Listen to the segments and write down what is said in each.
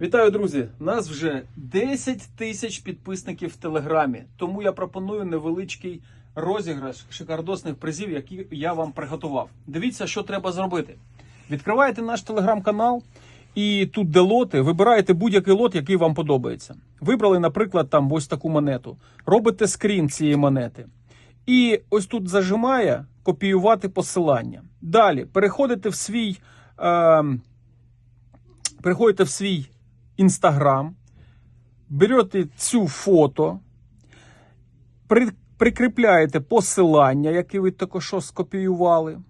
Вітаю, друзі! Нас вже 10 тисяч підписників в Телеграмі. Тому я пропоную невеличкий розіграш шикардосних призів, які я вам приготував. Дивіться, що треба зробити. Відкриваєте наш телеграм-канал, і тут, де лоти, вибираєте будь-який лот, який вам подобається. Вибрали, наприклад, там ось таку монету. Робите скрін цієї монети. І ось тут зажимає копіювати посилання. Далі переходите в свій. Е, переходите в свій інстаграм, берете цю фото, при, прикріпляєте посилання, яке ви також скопіювали,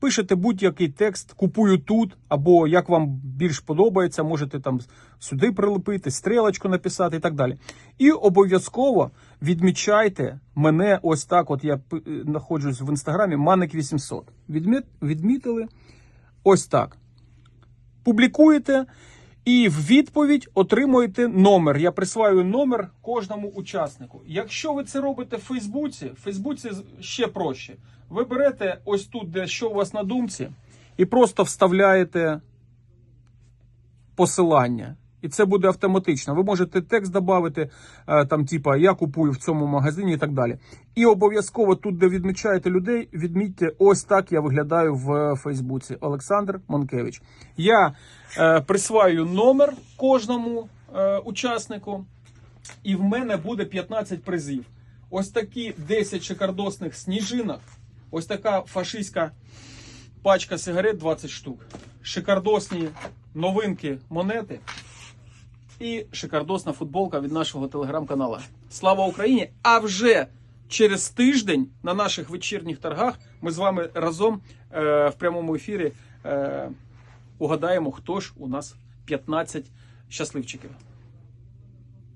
пишете будь-який текст, купую тут, або як вам більш подобається, можете там сюди прилепити, стрілочку написати і так далі. І обов'язково відмічайте мене ось так. От я е, знаходжусь в інстаграмі Маник 800. Відміт, відмітили ось так публікуєте і в відповідь отримуєте номер. Я присваюю номер кожному учаснику. Якщо ви це робите в Фейсбуці, в Фейсбуці ще проще. Ви берете ось тут, де що у вас на думці, і просто вставляєте посилання. І це буде автоматично. Ви можете текст додати, е, там, типа я купую в цьому магазині і так далі. І обов'язково тут, де відмічаєте людей, відмітьте, ось так я виглядаю в Фейсбуці. Олександр Монкевич. Я е, присваю номер кожному е, учаснику, і в мене буде 15 призів. Ось такі 10 шикардосних сніжинок, ось така фашистська пачка сигарет 20 штук, шикардосні новинки монети і шикардосна футболка від нашого телеграм-канала. Слава Україні! А вже через тиждень на наших вечірніх торгах ми з вами разом е, в прямому ефірі е, угадаємо, хто ж у нас 15 щасливчиків.